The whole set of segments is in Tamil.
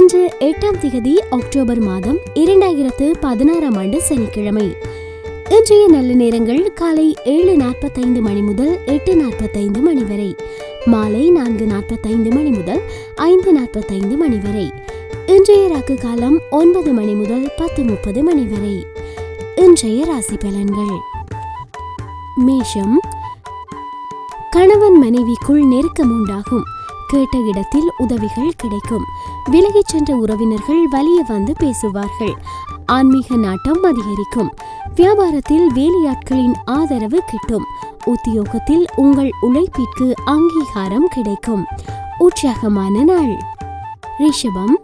எட்டாம் திகதி அக்டோபர் மாதம் இரண்டாயிரத்து பதினாறாம் ஆண்டு சனிக்கிழமை. இன்றைய நல்ல நேரங்கள் காலை ஏழு நாற்பத்தைந்து மணி முதல் எட்டு நாற்பத்தைந்து மணி வரை. மாலை நான்கு நாற்பத்தைந்து மணி முதல் ஐந்து நாற்பத்தைந்து மணி வரை. இன்றைய ராக்கு காலம் ஒன்பது மணி முதல் பத்து முப்பது மணி வரை. இன்றைய ராசி பலன்கள். மேஷம். கணவன் மனைவிக்குள் நெருக்கம் உண்டாகும். கேட்ட இடத்தில் உதவிகள் கிடைக்கும். விலகிச் சென்ற உறவினர்கள் வலிய வந்து பேசுவார்கள். ஆன்மீக நாட்டம் அதிகரிக்கும். வியாபாரத்தில் வேலையாட்களின் ஆதரவு கிட்டும். உத்தியோகத்தில் உங்கள் உழைப்பிற்கு அங்கீகாரம் கிடைக்கும். உற்சாகமான நாள். ரிஷபம்.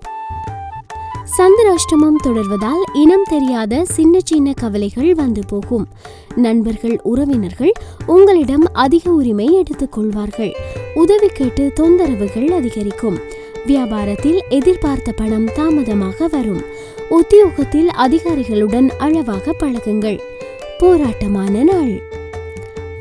சந்திராஷ்டமம் தொடர்வதால் இனம் தெரியாத சின்ன சின்ன கவலைகள் வந்து போகும். நண்பர்கள் உறவினர்கள் உங்களிடம் அதிக உரிமை எடுத்துக் கொள்வார்கள். உதவி கேட்டு தொந்தரவுகள் அதிகரிக்கும். வியாபாரத்தில் எதிர்பார்த்த பணம் தாமதமாக வரும். உத்தியோகத்தில் அதிகாரிகளுடன் அளவாக பழகுங்கள். போராட்டமான நாள்.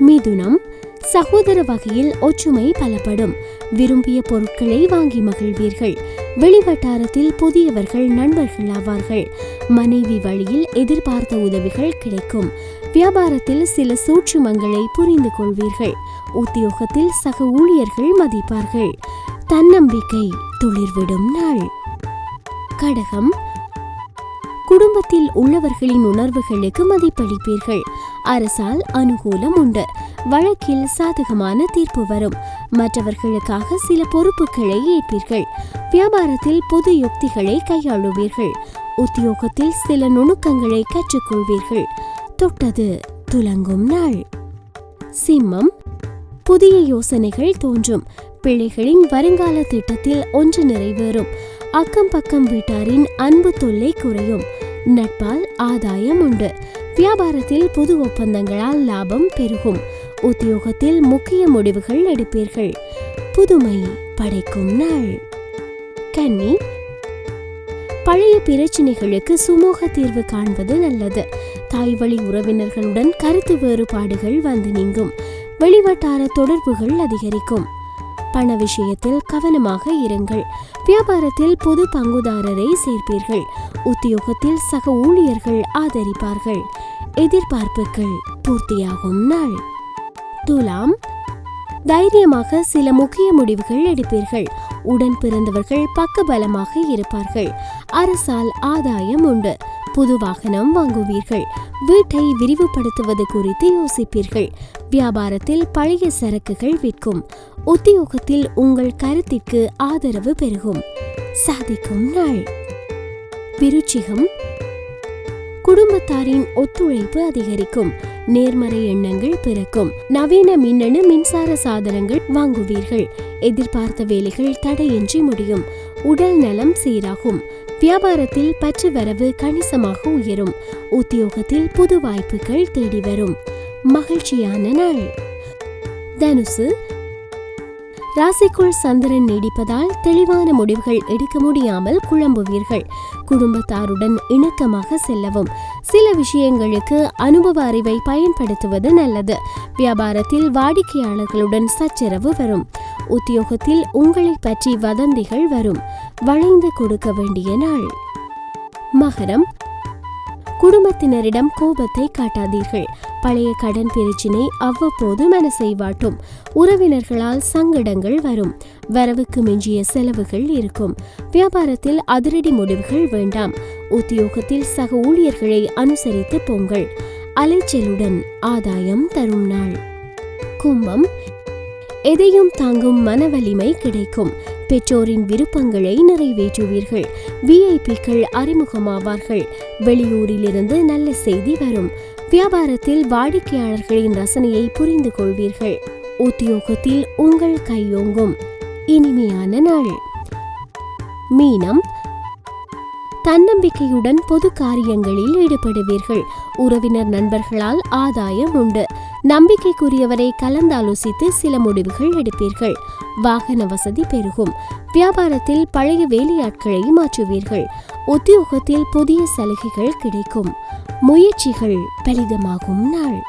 மிதுனம். சகோதர வகையில் ஒற்றுமை பலப்படும். விரும்பிய பொருட்களை வாங்கி மகிழ்வீர்கள். வெளிவட்டாரத்தில் புதியவர்கள் நண்பர்கள் ஆவார்கள். மனைவி வழியில் எதிர்பார்த்த உதவிகள் கிடைக்கும். வியாபாரத்தில் சில சூட்சுமங்களை புரிந்து கொள்வீர்கள். உத்தியோகத்தில் சக ஊழியர்கள் மதிப்பார்கள். தன்னம்பிக்கை துளிர்விடும் நாள். கடகம். குடும்பத்தில் உள்ளவர்களின் உணர்வுகளுக்கு மதிப்பளிப்பீர்கள். அரசால் அனுகூலம் உண்டு. வழக்கில் சாதகமான தீர்ப்பு வரும். மற்றவர்களுக்காக சில பொறுப்புகளை ஏற்பீர்கள். வியாபாரத்தில் புது யுக்திகளை கையாளுவீர்கள். உத்தியோகத்தில் சில நுணுக்கங்களை கற்றுக்கொள்வீர்கள். தொட்டது துலங்கும் நாள். சிம்மம். புதிய யோசனைகள் தோன்றும். பிள்ளைகளின் வருங்கால திட்டத்தில் ஒன்று நிறைவேறும். அக்கம் பக்கம் வீட்டாரின் அன்பு தொல்லை குறையும். நட்பால் ஆதாயம் உண்டு. வியாபாரத்தில் புது ஒப்பந்தங்களால் லாபம் பெருகும். உத்தியோகத்தில் முக்கிய முடிவுகள் எடுப்பீர்கள். புதுமை படைக்கும் நாள். கன்னி. பழைய பிரச்சினைகளுக்கு சுமூக தீர்வு காண்பது நல்லது. தாய் வழி உறவினர்களுடன் கருத்து வேறுபாடுகள் வந்து நீங்கும். வெளிவட்டார தொடர்புகள் அதிகரிக்கும். பண விஷயத்தில் கவனமாக இருங்கள். வியாபாரத்தில் புது பங்குதாரரை சேர்ப்பீர்கள். உத்தியோகத்தில் சக ஊழியர்கள் ஆதரிப்பார்கள். எதிர்பார்ப்புகள் பூர்த்தியாகும் நாள். துலாம் தைரியமாக சில முக்கிய முடிவுகள் எடுப்பீர்கள். உடன் பிறந்தவர்கள் பக்கபலமாக இருப்பார்கள். அரசால் ஆதாயம் உண்டு. புது வாகனம் வாங்குவீர்கள். வீட்டை விரிவுபடுத்துவது குறித்து யோசிப்பீர்கள். வியாபாரத்தில் பழைய சரக்குகள் விற்கும். உத்தியோகத்தில் உங்கள் கருத்திற்கு ஆதரவு பெருகும். சாதிக்கும் நாள். விருச்சிகம். குடும்பத்தாரின் ஒத்துழைப்பு அதிகரிக்கும். நேர்மறை எண்ணங்கள் பிறக்கும். நவீன மின்னணு மின்சார சாதனங்கள் வாங்குவீர்கள். எதிர்பார்த்த வேலைகள் தடையின்றி முடியும். உடல் நலம் சீராகும். வியாபாரத்தில் பற்று வரவு கணிசமாக உயரும். உத்தியோகத்தில் புது வாய்ப்புகள் தேடி வரும். மகிழ்ச்சியான நாள். தனுசு. ராசிக்குள் சந்திரன் நீடிப்பதால் தெளிவான முடிவுகள் எடுக்க முடியாமல் குழம்புவீர்கள். குடும்பத்தாருடன் இணக்கமாக செல்லவும். சில விஷயங்களுக்கு அனுபவ அறிவை பயன்படுத்துவது நல்லது. வியாபாரத்தில் வாடிக்கையாளர்களுடன் சச்சரவு வரும். உத்தியோகத்தில் உங்களை பற்றி வதந்திகள் வரும். வளைந்து கொடுக்க வேண்டிய நாள். மகரம் குடும்பத்தினரிடம் கோபத்தை காட்டாதீர்கள். பழைய கடன் பிரச்சினை அவ்வப்போது மனசை வாட்டும். உறவினர்களால் சங்கடங்கள் வரும். வரவுக்கு மிஞ்சிய செலவுகள் இருக்கும். வியாபாரத்தில் அதிரடி முடிவுகள் வேண்டாம். உத்தியோகத்தில் சக ஊழியர்களை அனுசரித்து போங்கள். அலைச்சலுடன் ஆதாயம் தரும் நாள். கும்பம். எதையும் தாங்கும் மனவலிமை கிடைக்கும். பெற்றோரின் விருப்பங்களை நிறைவேற்றுவீர்கள். விஐபிக்கள் அறிமுகமாவார்கள். வெளியூரிலிருந்து நல்ல செய்தி வரும். வியாபாரத்தில் வாடிக்கையாளர்களின் ரசனையை புரிந்து கொள்வீர்கள். உத்தியோகத்தில் உங்கள் கையோங்கும். இனிமையான நாள். மீனம். தன்னம்பிக்கையுடன் பொது காரியங்களில் ஈடுபடுவீர்கள். உறவினர் நண்பர்களால் ஆதாயம் உண்டு. நம்பிக்கைக்குரியவரை கலந்தாலோசித்து சில முடிவுகள் எடுப்பீர்கள் வாகன வசதி பெருகும். வியாபாரத்தில் பழைய வேலையாட்களை மாற்றுவீர்கள். உத்தியோகத்தில் புதிய சலுகைகள் கிடைக்கும். முயற்சிகள் பலிதமாகும் நாள்.